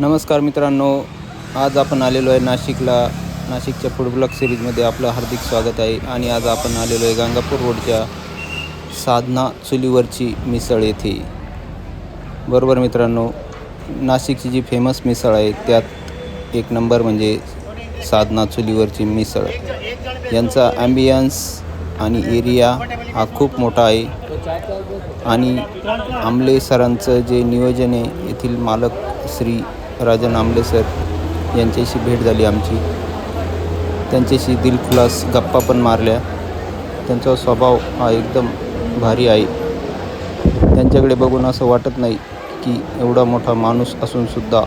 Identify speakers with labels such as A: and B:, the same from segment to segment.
A: नमस्कार मित्रांनो आज आपण आलेलो आहे नाशिकला नाशिकच्या फूड सिरीजमध्ये आपलं हार्दिक स्वागत आहे आणि आज आपण आलेलो आहे गंगापूर रोडच्या साधना चुलीवरची मिसळ येथे. बरोबर मित्रांनो नाशिकची जी फेमस मिसळ आहे त्यात एक नंबर म्हणजे साधना चुलीवरची मिसळ. यांचा ॲम्बियन्स आणि एरिया हा खूप मोठा आहे. आणि आमले सरांचं जे नियोजन आहे येथील मालक श्री राजन आमले सर यांच्याशी भेट झाली आमची. त्यांच्याशी दिलखुलास गप्पा पण मारल्या. त्यांचा स्वभाव हा एकदम भारी आहे. त्यांच्याकडे बघून असं वाटत नाही की एवढा मोठा माणूस असूनसुद्धा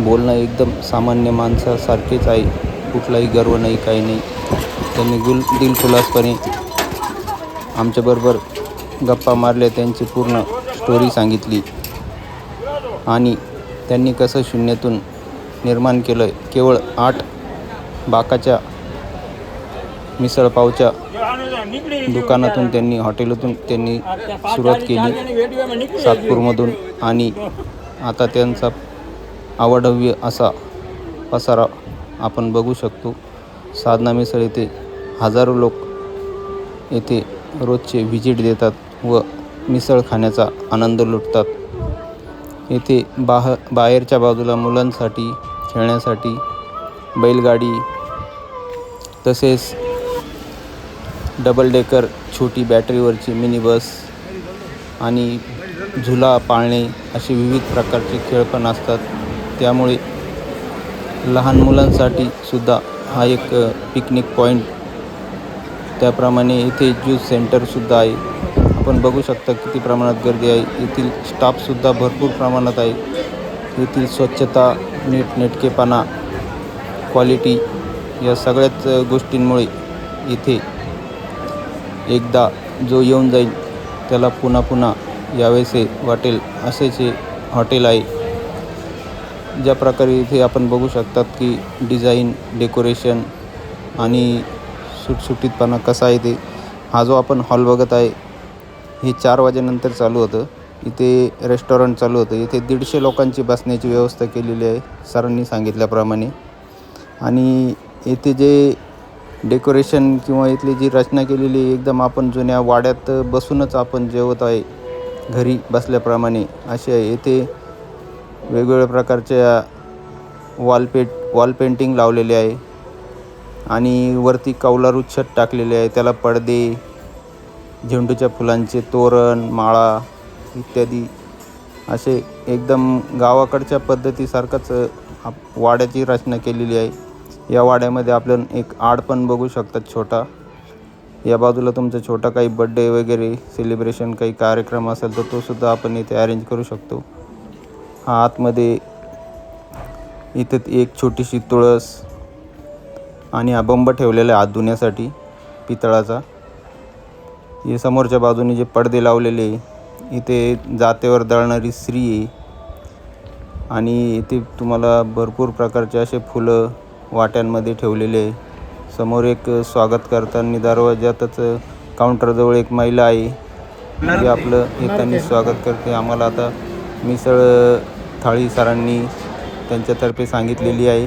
A: बोलणं एकदम सामान्य माणसासारखेच आहे. कुठलाही गर्व नाही काही नाही. त्यांनी गुल दिलखुलासपणे आमच्याबरोबर गप्पा मारल्या त्यांची पूर्ण स्टोरी सांगितली. आणि त्यांनी कसं शून्यातून निर्माण केलं केवळ आठ बाकाच्या मिसळपावच्या दुकानातून त्यांनी हॉटेलातून त्यांनी सुरुवात केली सातपूरमधून. आणि आता त्यांचा आवडव्य असा पसारा आपण बघू शकतो. साधना मिसळ येथे हजारो लोक येथे रोजचे व्हिजिट देतात व मिसळ खाण्याचा आनंद लुटतात. येथे बाह बाहेरच्या बाजूला मुलांसाठी खेळण्यासाठी बैलगाडी तसेच डबल डेकर छोटी बॅटरीवरची मिनी बस आणि झुला पाळणे असे विविध प्रकारचे खेळ पण असतात. त्यामुळे लहान मुलांसाठी सुद्धा हा एक पिकनिक पॉईंट त्याप्रमाणे इथे ज्यूस सेंटरसुद्धा आहे. आपण बघू शकता किती प्रमाणात गर्दी आहे. येथील स्टाफसुद्धा भरपूर प्रमाणात आहे. येथील स्वच्छता नीटनेटकेपणा क्वालिटी या सगळ्याच गोष्टींमुळे इथे एकदा जो येऊन जाईल त्याला पुन्हा पुन्हा यावेसे वाटेल असेच हे हॉटेल आहे. ज्या प्रकारे इथे आपण बघू शकतात की डिझाईन डेकोरेशन आणि सुटसुटीतपणा कसा आहे ते. हा जो आपण हॉल बघत आहे हे चार वाजेनंतर चालू होतं. इथे रेस्टॉरंट चालू होतं. इथे दीडशे लोकांची बसण्याची व्यवस्था केलेली आहे सरांनी सांगितल्याप्रमाणे. आणि येथे जे डेकोरेशन किंवा इथली जी रचना केलेली आहे, एकदम आपण जुन्या वाड्यात बसूनच आपण जेवत आहे घरी बसल्याप्रमाणे. असे आहे. येथे वेगवेगळ्या प्रकारच्या वॉलपेट वॉल पेंटिंग लावलेले आहे. आणि वरती कौलारू छत टाकलेले आहे. त्याला पडदे झेंडूच्या फुलांचे तोरण माळा इत्यादी असे एकदम गावाकडच्या पद्धतीसारखंच आप- वाड्याची रचना केलेली आहे. या वाड्यामध्ये आपण एक आड पण बघू शकतात छोटा. या बाजूला तुमचा छोटा काही बड्डे वगैरे सेलिब्रेशन काही कार्यक्रम असेल तर तो सुद्धा आपण इथे अरेंज करू शकतो. हा आतमध्ये इथं एक छोटीशी तुळस आणि हा बंब ठेवलेला आहे हात धुण्यासाठी पितळाचा. हे समोरच्या बाजूने जे पडदे लावलेले इथे जातेवर दळणारी स्त्री आहे. आणि इथे तुम्हाला भरपूर प्रकारचे असे फुलं वाट्यांमध्ये ठेवलेले आहे. समोर एक स्वागत करताना दरवाज्यातच काउंटरजवळ एक महिला आहे. जी आपलं येताना स्वागत करते. आम्हाला आता मिसळ थाळी सरांनी त्यांच्यातर्फे सांगितलेली आहे.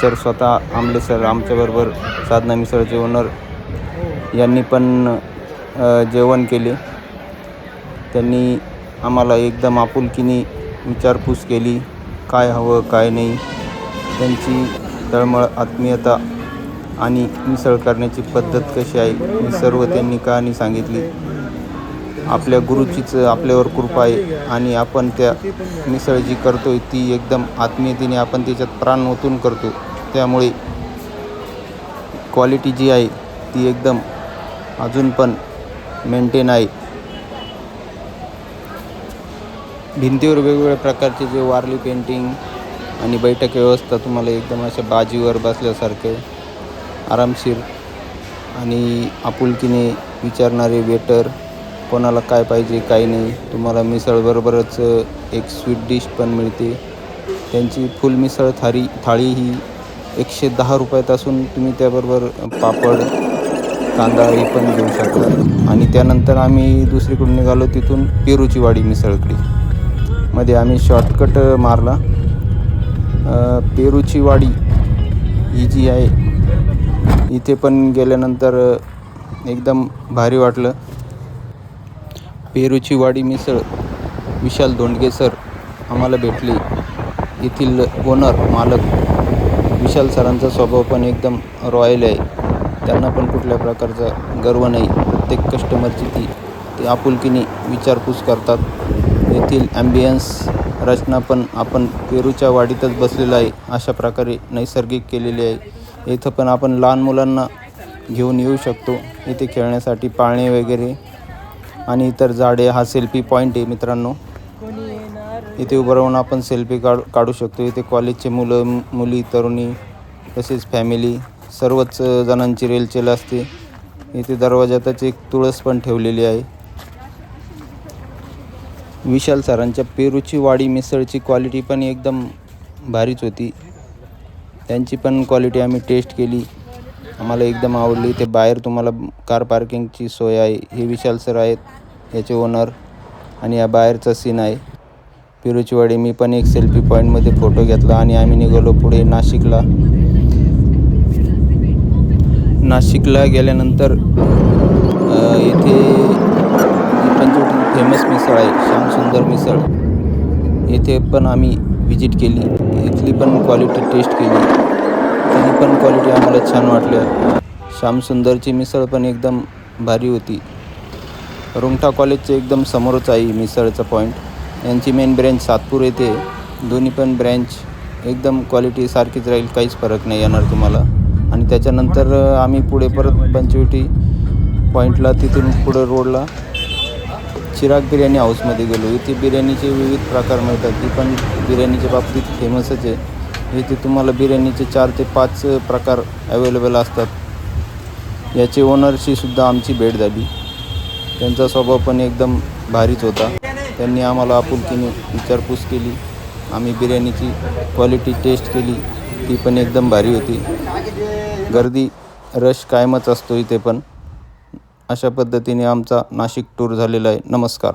A: सर स्वतः आमले सर आमच्याबरोबर साधना मिसळचे ओनर यांनी पण जेवण केले. त्यांनी आम्हाला एकदम आपुलकीने विचारपूस केली काय हवं काय नाही. त्यांची तळमळ आत्मीयता आणि मिसळ करण्याची पद्धत कशी आहे ही सर्व त्यांनी कहाणी सांगितली. आपल्या गुरुचीच आपल्यावर कृपा आहे आणि आपण त्या मिसळ जी करतोय ती एकदम आत्मीयतेने आपण त्याच्यात प्राण ओतून करतो. त्यामुळे क्वालिटी जी आहे ती एकदम अजून पण मेंटेन आहे. भिंतीवर वेगवेगळ्या प्रकारचे जे वारली पेंटिंग आणि बैठक व्यवस्था तुम्हाला एकदम अशा बाजीवर बसल्यासारखे आरामशीर आणि आपुलकीने विचारणारे वेटर कोणाला काय पाहिजे काय नाही तुम्हाला मिसळबरोबरच एक स्वीट डिश पण मिळते. त्यांची फुल मिसळ थाळी थाळी ही एकशे दहा रुपयात असून तुम्ही त्याबरोबर पापड कांदा हे पण घेऊ शकता. आणि त्यानंतर आम्ही दुसरीकडून निघालो तिथून पेरूची वाडी मिसळकडे. मध्ये आम्ही शॉर्टकट मारला. पेरूची वाडी ही जी आहे इथे पण गेल्यानंतर एकदम भारी वाटलं. पेरूची वाडी मिसळ विशाल धोंडगे सर आम्हाला भेटले. येथील ओनर मालक विशाल सरांचा स्वभाव पण एकदम रॉयल आहे. त्यांना पण कुठल्या प्रकारचा गर्व नाही. प्रत्येक कस्टमरची ती ते आपुलकीने विचारपूस करतात. येथील ॲम्बियन्स रचना पण आपण पेरूच्या वाडीतच बसलेलं आहे अशा प्रकारे नैसर्गिक केलेली आहे. इथं पण आपण लहान मुलांना घेऊन येऊ शकतो. इथे खेळण्यासाठी पाळणे वगैरे आणि इतर झाडे हा सेल्फी पॉईंट आहे मित्रांनो. इथे उभं राहून आपण सेल्फी काढ काढू शकतो. इथे कॉलेजचे मुलं मुली तरुणी तसेच फॅमिली सर्वच जणांची रेलचेल असते. इथे दरवाजातच एक तुळस पण ठेवलेली आहे. विशाल सरांच्या पेरूची वाडी मिसळची क्वालिटी पण एकदम भारीच होती. त्यांची पण क्वालिटी आम्ही टेस्ट केली. आम्हाला एकदम आवडली. ते बाहेर तुम्हाला कार पार्किंगची सोय आहे. हे विशाल सर आहेत याचे ओनर आणि या बाहेरचा सीन आहे. पेरूची वाडी मी पण एक सेल्फी पॉईंटमध्ये फोटो घेतला आणि आम्ही निघालो पुढे नाशिकला. नाशिकला गेल्यानंतर येथे पंचवटी फेमस मिसळ आहे श्यामसुंदर मिसळ. येथे पण आम्ही व्हिजिट केली. इथली पण क्वालिटी टेस्ट केली. ती पण क्वालिटी आम्हाला छान वाटल्या. श्यामसुंदरची मिसळ पण एकदम भारी होती. रुंगठा कॉलेजचं एकदम समोरच आहे मिसळचं पॉईंट यांची मेन ब्रँच सातपूर येथे. दोन्ही पण ब्रँच एकदम क्वालिटी सारखीच राहील काहीच फरक नाही येणार तुम्हाला. आणि त्याच्यानंतर आम्ही पुढे परत पंचवटी पॉईंटला तिथून पुढे रोडला चिराग बिर्याणी हाऊसमध्ये गेलो. इथे बिर्याणीचे विविध प्रकार मिळतात. ती पण बिर्याणीच्या बाबतीत फेमसच आहे. इथे तुम्हाला बिर्याणीचे चार ते पाच प्रकार अवेलेबल असतात. याचे ओनरशी सुद्धा आमची भेट झाली. त्यांचा स्वभाव पण एकदम भारीच होता. त्यांनी आम्हाला आपुलकीने विचारपूस केली. आम्ही बिर्याणीची क्वालिटी टेस्ट केली. ती पण एकदम भारी होती. गर्दी रश कायमच असतो इथे पण. अशा पद्धतीने आमचा नाशिक टूर झालेला आहे. नमस्कार.